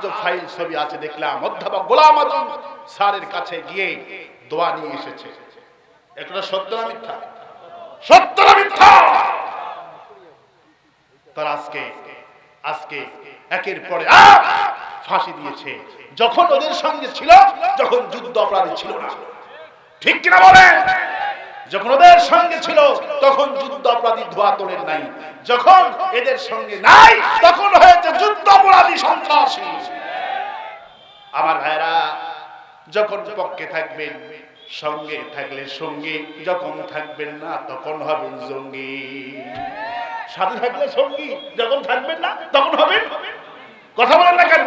আজও ফাইল ছবি আছে, দেখলাম। অধ্যাপক গোলাম আজম স্যারের কাছে গিয়ে দোয়া নিয়ে এসেছে। এটা সত্য না মিথ্যা? সত্য না মিথ্যা? তার আজকে আজকে একের পরে ফাঁসি দিয়েছে। যখন ওদের সঙ্গে ছিল, যখন যুদ্ধ অপরাধী ছিল না। ঠিক কিনা বলেন? যখন ওদের সঙ্গে ছিল, তখন যুদ্ধ অপরাধী ধোয়া তোলেন নাই। যখন এদের সঙ্গে নাই, তখন হয়েছে যুদ্ধ অপরাধী সন্ত্রাসী। আমার ভাইরা যখন পক্ষে থাকবেন, সঙ্গে থাকলে সঙ্গে, যখন থাকবেন না, তখন হবেন জঙ্গি। সাথে থাকলে সঙ্গী, যখন থাকবেন না, তখন হবেন কথা বলেন না কেন?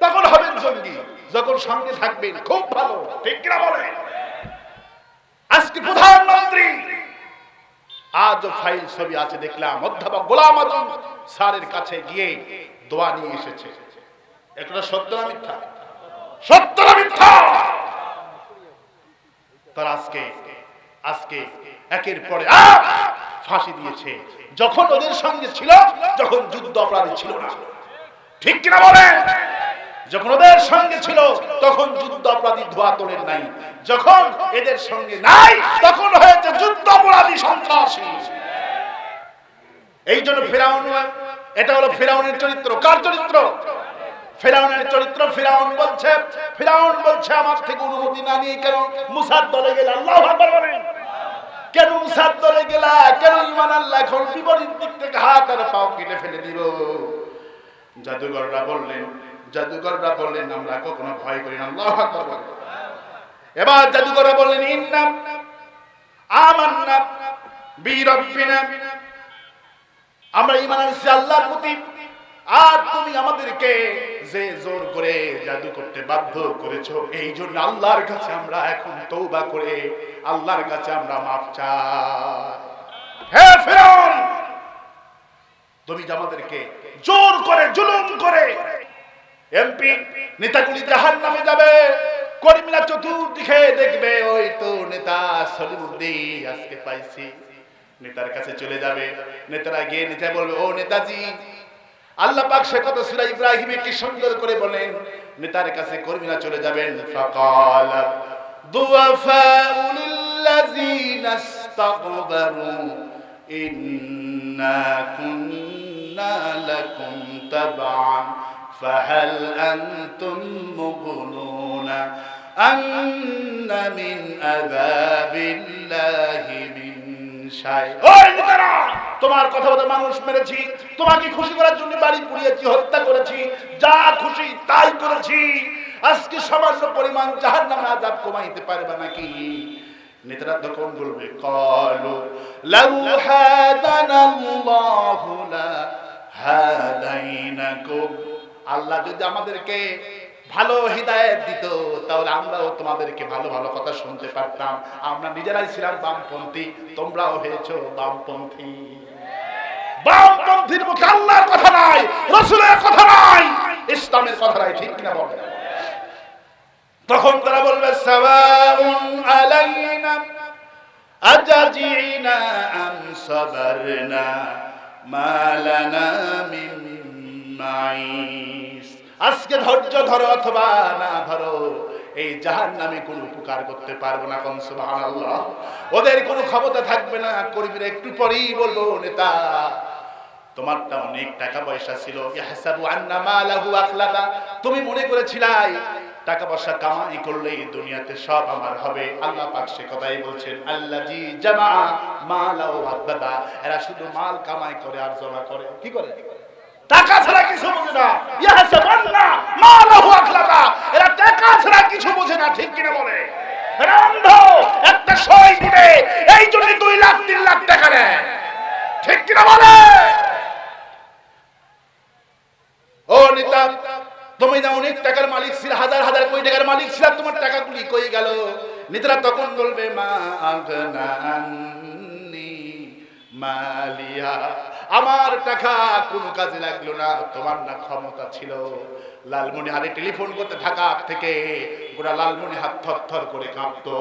তখন হবেন জঙ্গি। যখন সঙ্গে থাকবেন, খুব ভালো, ঠিক কিনা বলেন? আজকে প্রধানমন্ত্রী। আজও ফাইল ছবি আছে, দেখলাম। অধ্যাপক গোলাম আজম স্যারের কাছে গিয়ে দোয়া নিয়ে এসেছে। এটা সত্য না মিথ্যা? সত্য না মিথ্যা? তার আজকে আজকে একের পরে! ফাঁসি দিয়েছে। যখন ওদের সঙ্গে ছিল, যখন যুদ্ধ অপরাধী ছিল না। ঠিক কিনা বলেন? যখন ওদের সঙ্গে ছিল, তখন যুদ্ধ অপরাধী ধোয়া তোলেন নাই। যখন এদের সঙ্গে নাই, তখন হয়েছে যুদ্ধ অপরাধী সন্ত্রাসী। এই জন্য ফেরাউন এটা হলো ফেরাউনের চরিত্র। কার চরিত্র? ফেরাউনের চরিত্র ফেরাউন বলছে ফেরাউন বলছে, আমার থেকে অনুমতি না নিয়ে কেন মুসার দলে গেলে আল্লাহ কেন মুসার দলে গেলা? কেন ইমান আল্লাহ এখন বিপরীত দিক থেকে হাত আর পাও কেটে ফেলে দিব জাদুঘররা বললেন জাদুঘররা বললেন, আমরা কখনো ভয় করি না, আল্লাহ আকবার। এবার জাদুঘররা বললেন, ইন্না আমান্না বিরব্বিনা। আমরা ইমান আনছি আল্লাহর প্রতি। আর তুমি আমাদেরকে যে জোর করে জাদু করতে বাধ্য করেছ, এই জন্য আল্লাহর কাছে আমরা এখন তৌবা করে আল্লাহর কাছে আমরা মাপ চাই। হে ফেরাউন, তুমি আমাদেরকে জোর করে, জুলুম করে এমপি নেতাগুলি জাহান নামে যাবে। কর্মীরা চতুর্দিকে দেখবে, ওই তো নেতা সলিমুদ্দিন আজকে পাইছি। নেতার কাছে চলে যাবে, নেতারা গিয়ে নেতা বলবে, ও নেতাজি, আল্লাহ পাক সে কথা সূরা ইব্রাহিমে কি সুন্দর করে বলেন? নেতার কাছে কর্মীরা চলে যাবেন, ফাকাল দুআফাউ লিল্লাযিনা ইন্না কুন্না লাকুম তাবআন। فهل أنتم مغنون أن من عذاب الله من شيء ওই নেতারা তোমার কথা বলে মানুষ মেরেছি তোমাকে খুশি করার জন্য বাড়ি পুড়িয়েছি হত্যা করেছি যা খুশি তাই করেছি আজকে সামান্য পরিমাণ জাহার নামে আজাব কমাইতে পারবে নাকি নেতারা তখন বলবে কলু লাউ হাদানাল্লাহু লা হাদাইনাকুম আল্লাহ যদি আমাদেরকে ভালো হৃদায়ত দিত, তাহলে আমরাও তোমাদেরকে ভালো ভালো কথা শুনতে পারতাম। আমরা নিজেরাই ছিলাম বামপন্থী, তোমরাও হয়েছো বামপন্থী। বামপন্থীর মুখে আল্লাহর কথা নাই, রসুলের কথা নাই, ইসলামের কথা নাই, ঠিক কিনা বলে তখন তারা বলবে, সাওয়াউন আলাইনা, আজাজিনা আম সাবারনা, মা লানা মিন আজকে ধৈর্য ধরো অথবা না ধরো, এই জাহান নামে কোনো উপকার করতে পারব না সুবহানাল্লাহ। ওদের কোনো ক্ষমতা থাকবে না, কর্মীরা একটু পরেই বলব, নেতা, তোমারটা অনেক টাকা পয়সা ছিল। আন্না আখলাদা তুমি মনে করেছিলাই টাকা পয়সা কামাই করলে এই দুনিয়াতে সব আমার হবে। আল্লাহ পাক সে কথাই বলছেন, আল্লাজি জামা মালাহু আখলাদা এরা শুধু মাল কামাই করে আর জমা করে। কি করে? টাকা ছাড়া কিছু বোঝে না। ইয়াহসাবান্না মালাহু আখলাদা এরা টাকা ছাড়া কিছু বোঝে না, ঠিক কিনা বলে? এরা অন্ধ, একটা সই দিবে এই জন্য দুই লাখ, তিন লাখ টাকা নেয়। ঠিক কিনা বলে? ও নেতা তুমি না অনেক টাকার মালিক ছিল, হাজার হাজার কোটি টাকার মালিক ছিল তোমার টাকাগুলি কই গেল? নেতারা তখন বলবে, মা আগনা মালিয়া আমার টাকা কোনো কাজে লাগল না, তোমার না ক্ষমতা ছিল। লালমনি হারে টেলিফোন করতে ঢাকা থেকে গোটা লালমনি হাত থর থর করে কাঁপতো।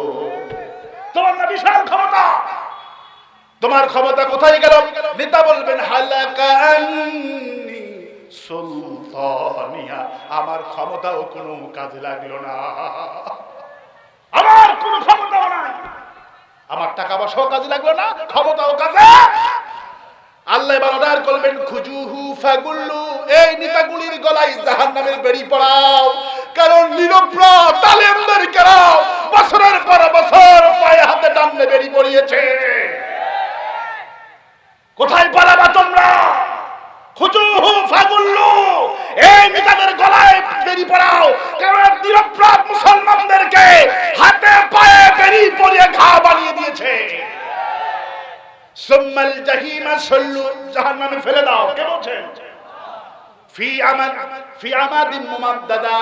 তোমার না বিশাল ক্ষমতা। তোমার ক্ষমতা কোথায় গেল? নেতা বলবেন, হালাকা আন্নি সুলতান সুলতানিয়া, আমার ক্ষমতাও কোনো কাজে লাগল না। আমার কোনো ক্ষমতাও নাই। আমার টাকা পয়সাও কাজে লাগল না, ক্ষমতাও কাজে আল্লাহ এবার অর্ডার করবেন ফাগুল্লু। এই নেতাগুলির গলায় বেড়ি পড়াও কারণ বছরের পর বছর পায়ে হাতে বেড়ি পড়িয়েছে কোথায় পালাবা তোমরা? খুজুহু ফাগুল্লু। এই নেতাদের গলায় বেড়ি পড়াও কারণ নিরপরাধ মুসলমানদেরকে হাতে পায়ে বেড়ি পরিয়ে ঘা বানিয়ে দিয়েছে। সুম্মাল জাহিমা সল্লু, জাহান্নামে ফেলে দাও। কে বলছেন? ফি আমাদ ফি আমাদিন মুমাদ্দাদা।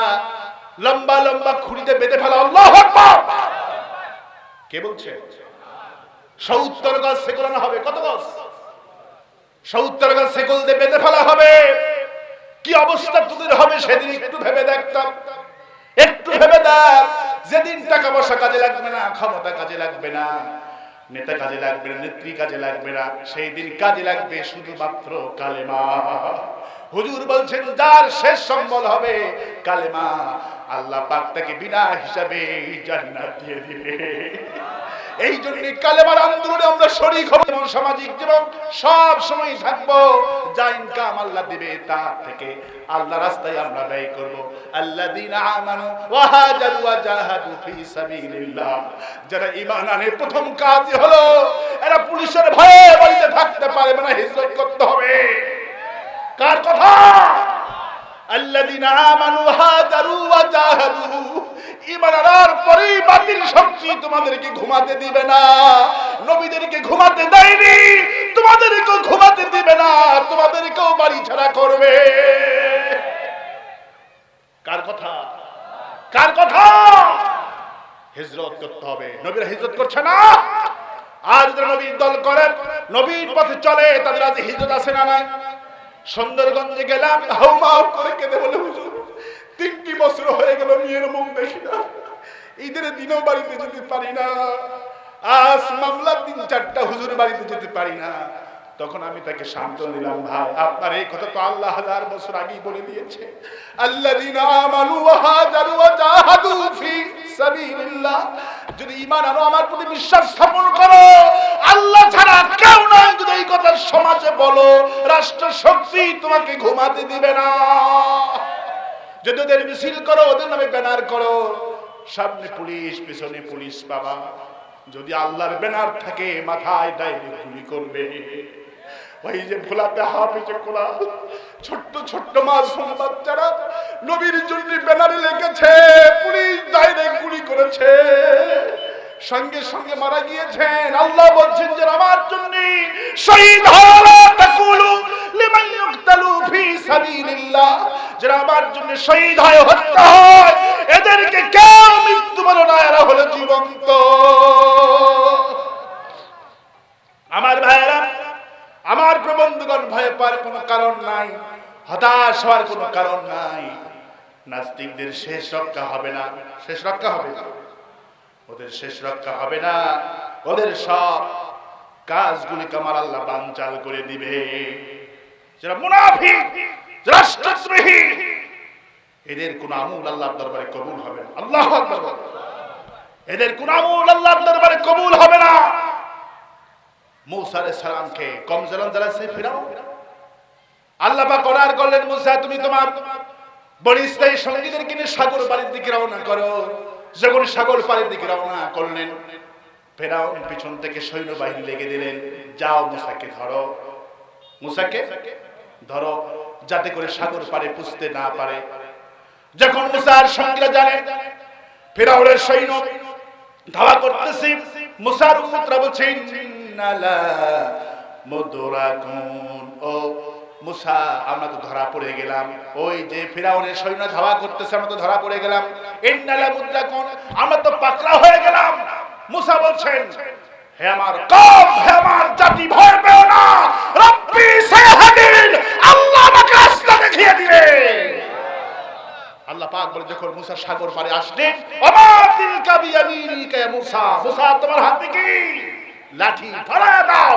লম্বা লম্বা খুঁড়িতে বেঁধে ফেলা। আল্লাহু আকবার! কে বলছে? সত্তর গাছ সেকলানো হবে। কত গাছ সত্তর গাছ সেকল দিয়ে বেঁধে ফেলা হবে। কি অবস্থা তোদের হবে সেদিন একটু ভেবে দেখতাম একটু ভেবে দেখ, যেদিন টাকা পয়সা কাজে লাগবে না, ক্ষমতা কাজে লাগবে না। নেতা কাজে লাগবে না, নেত্রী কাজে লাগবে না, সেই দিন কাজে লাগবে শুধুমাত্র কালেমা। হুজুর বলছেন, যার শেষ সম্বল হবে কালেমা, আল্লাহ পাক তাকে বিনা হিসাবে জান্নাত দিয়ে দিবে। এই জন্য কালেমার আন্দোলনে আমরা শরীর হব এবং সামাজিক জীবন, সব সময় থাকব। যা ইনকাম আল্লাহ দিবে তার থেকে আল্লাহ রাস্তায় আমরা ব্যয় করব। আল্লাযীনা আমানু ফি সাবিলিল্লাহ। যারা ঈমান আনে, প্রথম কাজ হলো, এরা পুলিশের ভয়ে বাড়িতে থাকতে পারবে না, হিজরত করতে হবে। কার কথা? আল্লাযীনা আমানু আনার পরেই বাতিল শক্তি তোমাদেরকে ঘুমাতে দিবে না। নবীদেরকে ঘুমাতে দেয়নি, তোমাদেরকেও ঘুমাতে দিবে না, তোমাদেরকেও বাড়ি ছাড়া করবে। কার কথা? কার কথা? হিজরত করতে হবে। নবীরা হিজরত করছে না। আর যারা নবীর দল করে, নবীর পথে চলে, তাদের আজ হিজরত আছে না নাই? সুন্দরগঞ্জে গেলাম, হাউমাউ করে কেঁদে বলে, হুজুর তিনটি বছর হয়ে গেল মেয়ের মুখ দেখি না। ঈদের দিনও বাড়িতে যেতে পারি না। আজ মামলা তিন চারটা হুজুর বাড়িতে যেতে পারি না। তখন আমি তাকে শান্ত দিলাম, ভাই, আপনার এই কথা তো আল্লাহ হাজার বছর আগেই বলে দিয়েছে। আল্লাযীনা যদি ঈমান আনো, আমার প্রতি বিশ্বাস স্থাপন করো। আল্লাহ ছাড়া কেউ নাই যদি এই কথা সমাজে বলো রাষ্ট্র শক্তি তোমাকে ঘুমাতে দিবে না। যদি মিছিল করো, ওদের নামে ব্যানার করো। সামনে পুলিশ, পিছনে পুলিশ, বাবা। যদি আল্লাহর ব্যানার থাকে, মাথায় ডাইরে গুলি করবে। ওই যে ভোলাতে হাফিজে কোলা ছোট্ট ছোট্ট মাসুম বাচ্চারা নবীর জন্য ব্যানারে লেগেছে, পুলিশ ডাইরে গুলি করেছে। সঙ্গে সঙ্গে মারা গিয়েছেন। আল্লাহ বলছেন যে, আমার জন্য শহীদ তাকুলু লিমান ইউকতালু ফি সাবিলিল্লাহ। যারা আমার জন্য শহীদ হয়, হত্যা হয়, এদেরকে কেউ মৃত্যু বলো না, এরা হলো জীবন্ত। আমার ভাইয়েরা, আমার প্রবন্ধগণ ভয় পাওয়ার কোনো কারণ নাই, হতাশ হওয়ার কোনো কারণ নাই। নাস্তিকদের শেষ রক্ষা হবে না, শেষ রক্ষা হবে না। ওদের শেষ রক্ষা হবে না। ওদের সব কাজগুলি কামার আল্লাহ বানচাল করে দিবে। যারা মুনাফিক রাষ্ট্রদ্রোহী, এদের কোন আমল আল্লাহর দরবারে কবুল হবে না। আল্লাহ এদের কোন আমল আল্লাহর দরবারে কবুল হবে না। মুসা সালামকে কম জালান জ্বালাইছে ফিরাও। আল্লাহ পাক অর্ডার করলেন, মুসা, তুমি তোমার বড় ইসরায়েল সঙ্গীদের কিনে সাগর বাড়ির দিকে রওনা করো। যখন সাগর পাড়ের দিকে রওনা করলেন, ফেরাও পিছন থেকে সৈন্যবাহিনী লেগে দিলেন, যাও মুসাকে ধরো। মুসাকে? ধরো, যাতে করে সাগর পাড়ে পুষতে না পারে। যখন মুসার সঙ্গীরা জানে, ফেরাউনের সৈন্য, ধাওয়া করতেছি, মুসার উম্মতরা বলছে, ইন্নালা মুদরাকুন। ও মুসা, আমরা তো ধরা পড়ে গেলাম। ওই যে ফিরাউনের সৈন্য ধাওয়া করতেছে, আমরা তো ধরা পড়ে গেলাম। ইন্নালা মুদরাকুন, আমরা তো পাকড়া হয়ে গেলাম। মুসা বলছেন, হে আমার কম, হে আমার জাতি, ভয় পেও না। রব্বি সায়াহদিন আল্লাহ আমাকে রাস্তা দেখিয়ে দিবে। আল্লাহ পাক বলে, যখন মুসা সাগর পারে আসলেন আমার দিল কাবিয়ামিনিকা মুসা মুসা, তোমার হাতে কি? লাঠি ধরায় দাও।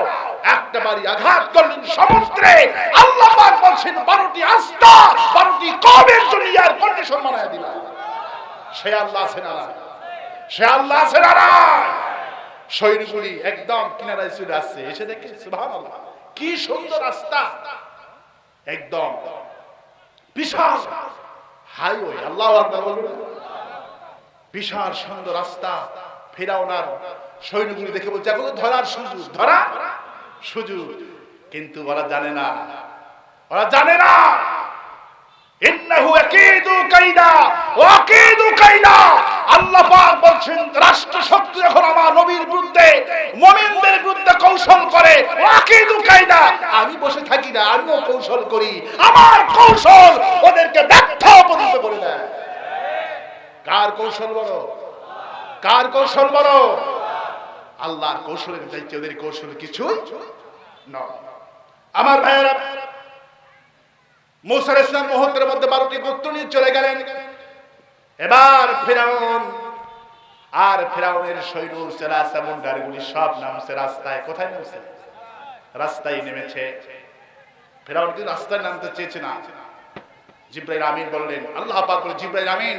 একটা বাড়ি আঘাত করলেন সমুদ্রে। আল্লাহ বলছেন, বারোটি আস্থা বারোটি কমের জন্য আর কন্ডিশন দিলাম। সে আল্লাহ আছে না সে আল্লাহ আছে না একদম কিনারায় চলে আসছে। এসে দেখে কি সুন্দর রাস্তা। একদম বিশাল হাইওয়ে। আল্লাহ বিশাল সুন্দর রাস্তা। ফেরাওনার সৈন্যগুলি দেখে বলছে এখন ধরার সুযোগ, ধরা সুযোগ। কিন্তু ওরা জানে না। ওরা জানে না। রাষ্ট্র শক্তি আমি বসে থাকি না, আমিও কৌশল করি। আমার কৌশল ওদেরকে ব্যর্থ পর্যন্ত করে দেয়। কার কৌশল বড় কার কৌশল বড় আল্লাহর কৌশলের চাইতে ওদের কৌশল নয়। আমার ভাইয়েরা মুসার ইসলাম মুহূর্তের মধ্যে বারোটি গোত্র নিয়ে চলে গেলেন। এবার ফেরাউন, আর ফেরাউনের সৈন্য সেরা সামুন্ডারগুলি সব নামছে রাস্তায়। কোথায় নামছে? রাস্তায় নেমেছে। ফেরাউন কিন্তু রাস্তায় নামতে চেয়েছে না। জিব্রাইল আমিন বললেন, আল্লাহ পাক বলে, জিব্রাইল আমিন,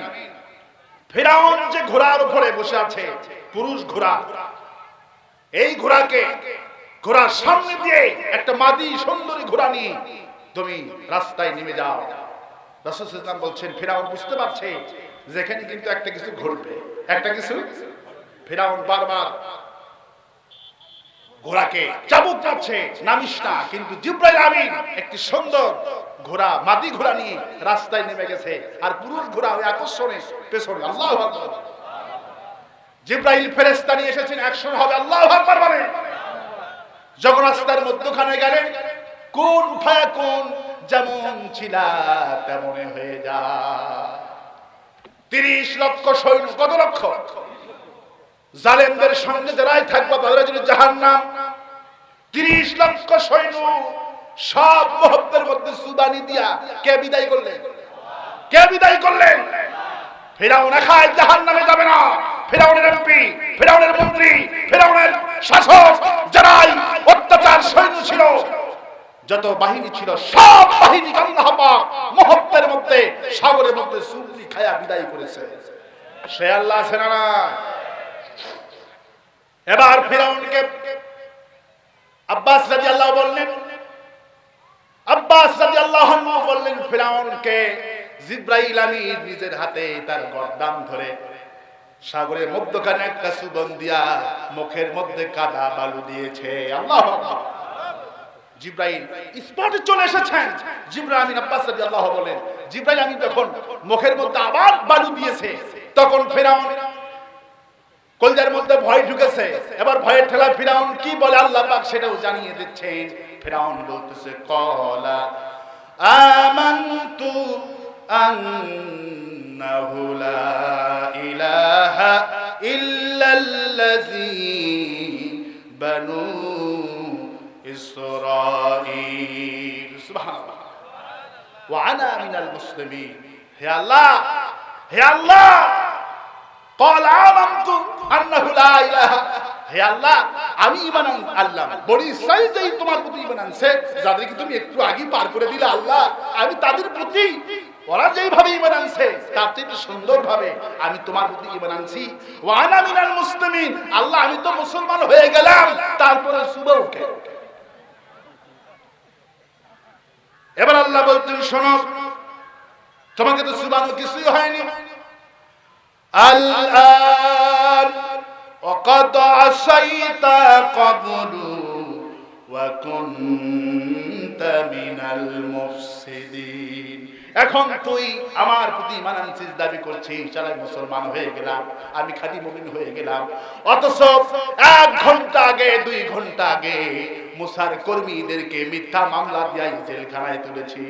ফেরাউন যে ঘোড়ার উপরে বসে আছে, পুরুষ ঘোড়া এই ঘোড়াকে, ঘোড়ার সামনে দিয়ে একটা মাদি সুন্দরী ঘোড়া নিয়ে তুমি রাস্তায় নেমে যাও। রাসূল বলছেন, ফেরাউন বুঝতে পারছে যেখানে কিন্তু একটা কিছু ঘটবে। একটা কিছু? ফেরাউন বারবার ঘোড়াকে, চাবুক যাচ্ছে নামিস না, কিন্তু জিব্রাইল আমিন একটি সুন্দর ঘোড়া, মাদি ঘোড়া নিয়ে রাস্তায় নেমে গেছে। আর পুরুষ ঘোড়া হয়ে আকর্ষণে পেছনে, আল্লাহ জিব্রাইল ফেরেশতা নিয়ে এসেছেন, অ্যাকশন হবে আল্লাহ আকবার বলেন যখন রাস্তার মধ্যখানে গেলেন কোন ফায়া কোন যেমন ছিলা তেমন হয়ে যা তিরিশ লক্ষ সৈন্য, কত লক্ষ? জালেমদের সঙ্গে যারাই থাকব তাদের জন্য জাহান নাম তিরিশ লক্ষ সৈন্য সব মুহূর্তের মধ্যে সুদানি দিয়া কে বিদায় করলেন? কে বিদায় করলেন? ফেরাউন একাই জাহান নামে যাবে না। ফেরাউনের এমপি, ফেরাউনের মন্ত্রী, ফেরাউনের শাসক যারাই অত্যাচার সৈন্য ছিল, যত বাহিনী ছিল, সব বাহিনী আল্লাহ পাক মুহূর্তের মধ্যে, সাগরের মধ্যে সুবলি খায়া বিদায় করেছে। সে আল্লাহ আছে না এবার ফেরাউনকে আব্বাস রাদিয়াল্লাহু বললেন, আব্বাস রাদিয়াল্লাহু আনহু বললেন, ফেরাউনকে জিব্রাইল আমিন নিজের হাতে তার গর্দান ধরে সাগরের মধ্যখানে একটা সুগন দিয়া মুখের মধ্যে কাদা বালু দিয়েছে। আল্লাহ জিব্রাইল, স্পটে চলে এসেছেন। জিব্রাইল আমিন আব্বাস রাদিয়াল্লাহু বলেন, জিব্রাইল আমিন যখন মুখের মধ্যে আবার বালু দিয়েছে, তখন ফেরাউন কলজার মধ্যে ভয় ঢুকেছে। এবার ভয়ের ঠেলা ফিরাউন কি বলে আল্লাহ পাক সেটাও জানিয়ে দিচ্ছেন। ফিরাউন বলতেছে, কলা আমানতু আন্নাহু লা ইলাহা ইল্লাল্লাযী বানু ইসরাঈল সুবহানাল্লাহ ওয়া আনা মিনাল মুসলিমিন হে আল্লাহ হে আল্লাহ قال آمنت أنه لا إله হে আল্লাহ আমি ইমান আল্লাহ বড়ি ইসরাইল যেই তোমার প্রতি ইমান আনছে যাদেরকে তুমি একটু আগে পার করে দিলে আল্লাহ আমি তাদের প্রতি ওরা যেইভাবে ইমান আনছে তার থেকে সুন্দর ভাবে আমি তোমার প্রতি ইমান আনছি ওয়ানা মিনাল মুসলিমিন আল্লাহ আমি তো মুসলমান হয়ে গেলাম তারপরে সুবে উঠে এবার আল্লাহ বলতেন শোনো তোমাকে তো সুবানো কিছুই হয়নি الآن وقد عصيت قبل وكنت من المفسدين এখন তুই আমার প্রতি ইমান আনছিস, দাবি করছিস চালাই মুসলমান হয়ে গেলাম, আমি খালি মমিন হয়ে গেলাম। অথচ এক ঘণ্টা আগে, দুই ঘণ্টা আগে মুসার কর্মীদেরকে মিথ্যা মামলা দিয়ে জেলখানায় তুলেছি।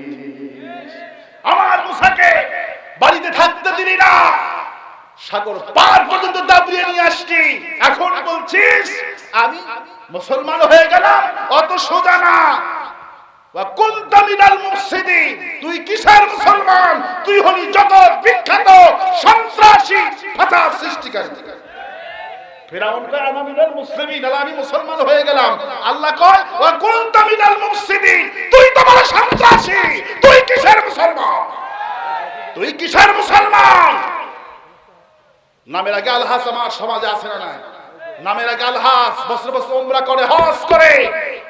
আমার মুসাকে বাড়িতে থাকতে দিলি না। সাগর পার পর্যন্ত দাবিয়ে নিয়ে আসছি। এখন বলছিস, আমি মুসলমান হয়ে গেলাম, অত সোজা না। তুই কিসের মুসলমান? তুই হলি জগৎ বিখ্যাত, সন্ত্রাসী ফাসাদ সৃষ্টিকারী। মুসলিমিন হয়ে গেলাম। আল্লাহ কয়, ওয়া কুনতা তুই তো বড় তুই কিসের মুসলমান? তুই কিসের মুসলমান? নামের আগে আলহাস আমার সমাজে আছে না নামের আগে আলহাস, বছর বছর করে, হজ করে।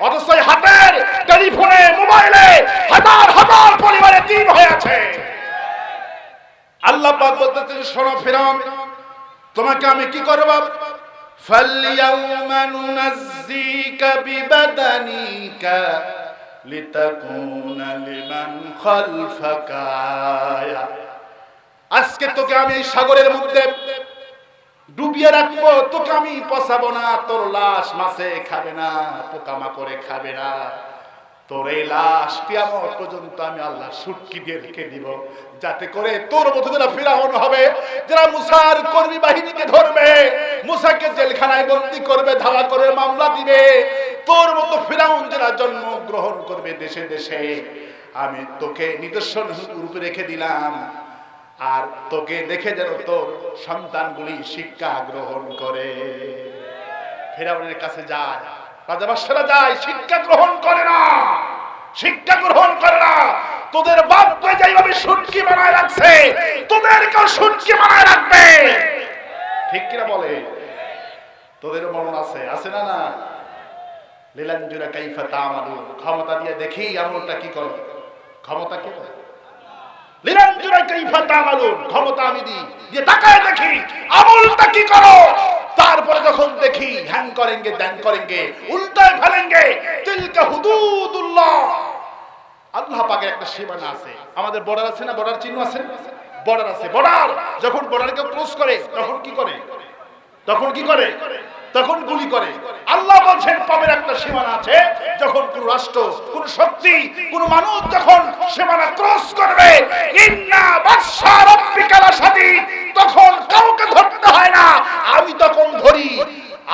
অথচ হাতের টেলিফোনে, মোবাইলে হাজার হাজার পরিবারে দিন হয়েছে আল্লাহ পাক বলতেছেন, শোনো ফেরাম তোমাকে আমি কি করব? ফালিয়াউমা নুনাজ্জিকা বিবাদানিকা লিতাকুনা লিমান খালফাকা আজকে তোকে আমি সাগরের মধ্যে ডুবিয়ে রাখব, তোকে আমি পচাবো না, তোর লাশ মাছে খাবে না, পোকামাকড়ে খাবে না। তোর এই লাশ কিয়ামত পর্যন্ত আমি আল্লাহ সুটকি দিয়ে রেখে দিব, যাতে করে তোর মতো যারা ফিরাউন হবে, যারা মুসার কর্মী বাহিনীকে ধরবে, মুসাকে জেলখানায় বন্দি করবে ধারা করে মামলা দিবে, তোর মতো ফিরাউন যারা জন্ম গ্রহণ করবে দেশে দেশে, আমি তোকে নিদর্শন রূপে রেখে দিলাম। আর তোকে দেখে যেন তোর সন্তানগুলি শিক্ষা গ্রহণ করে। ফেরাউনের কাছে যায়। রাজা বাদশারা যায়, শিক্ষা গ্রহণ করে না। শিক্ষা গ্রহণ করে না। তোদের বাপকে যেভাবে সুটকি বানায় রাখছে, তোদেরকেও সুটকি বানায় রাখবে। ঠিক কিনা বলে? তোদের মরণ আছে? আছে না না? লীলাঞ্জুরা কাইফা তামালু, ক্ষমতা দিয়ে দেখি আমলটা কি করে। ক্ষমতা কি করে? ক্ষমতা তারপরে যখন দেখি, হ্যাং করেনগে ধ্যান করেনগে উল্টায় ফেলেনগে তিলকা হুদুদুল্লাহ। আল্লাহ পাকের একটা সীমানা আছে। আমাদের বর্ডার আছে না বর্ডার চিহ্ন আছে? বর্ডার আছে। বর্ডার যখন বর্ডারকে ক্রস করে, তখন কি করে? তখন কি করে? তখন গুলি করে। আল্লাহ বলছেন পাবের একটা সীমানা আছে। যখন কোন রাষ্ট্র, কোন শক্তি, কোন মানুষ যখন সীমানা ক্রস করবে তখন কাউকে ধরতে হয় না। আমি তখন ধরি।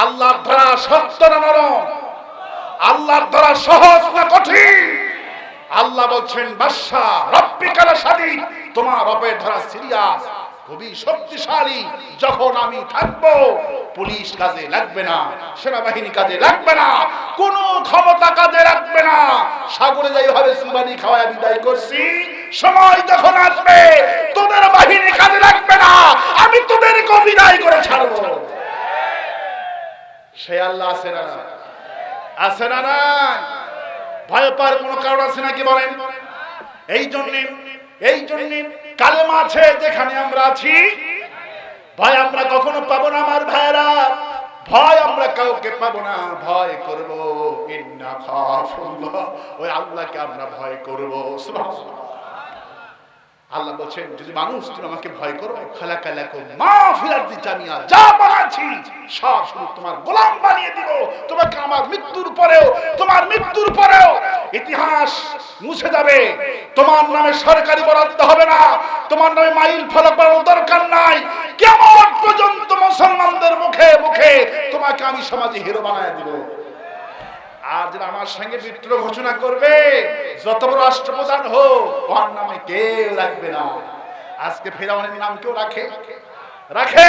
আল্লাহর ধরা শক্ত না নরম? আল্লাহর ধরা সহজ না কঠিন? আল্লাহ বলছেন, বাদশা রব্বিকাল সাদি তোমার রবের ধরা সিরিয়াস, খুবই শক্তিশালী, যখন আমি থাকব পুলিশ কাজে লাগবে না, সেনাবাহিনী কাজে লাগবে না, কোন ক্ষমতা কাজে লাগবে না। সাগরে যাই ভাবে সুবানি খাওয়া বিদায় করছি। সময় যখন আসবে, তোদের বাহিনী কাজে লাগবে না, আমি তোদেরকে বিদায় করে ছাড়বো। সে আল্লাহ আছে না? আছে না না ভয় পাওয়ার কোনো কারণ আছে নাকি বলেন? এই জন্য এই জন্য কালেমা আছে যেখানে আমরা আছি। ভয় আমরা কখনো পাবো না, আমার ভাইরা ভয় আমরা কাউকে পাবো না ভয় করব। ওই আল্লাহকে আমরা ভয় করব। আল্লাহ বলছেন, যদি মানুষ, তুমি আমাকে ভয় করো খালা কো মা যা সব শুধু তোমার গোলাম বানিয়ে দিব। তোমাকে আমার মৃত্যুর পরেও, তোমার মৃত্যুর পরেও ইতিহাস মুছে যাবে। তোমার নামে সরকারি বরাদ্দ হবে না। তোমার নামে মাইল ফলক বানানোর দরকার নাই। কেমন পর্যন্ত মুসলমানদের মুখে মুখে তোমাকে আমি সমাজে হিরো বানায় দিব। আর আমার সঙ্গে বিদ্রোহ ঘোষণা করবে। যত বড় রাষ্ট্রপ্রধান হোক, ওর নামে কেউ রাখবে না। আজকে ফেরাউনের নাম কেউ রাখে? রাখে।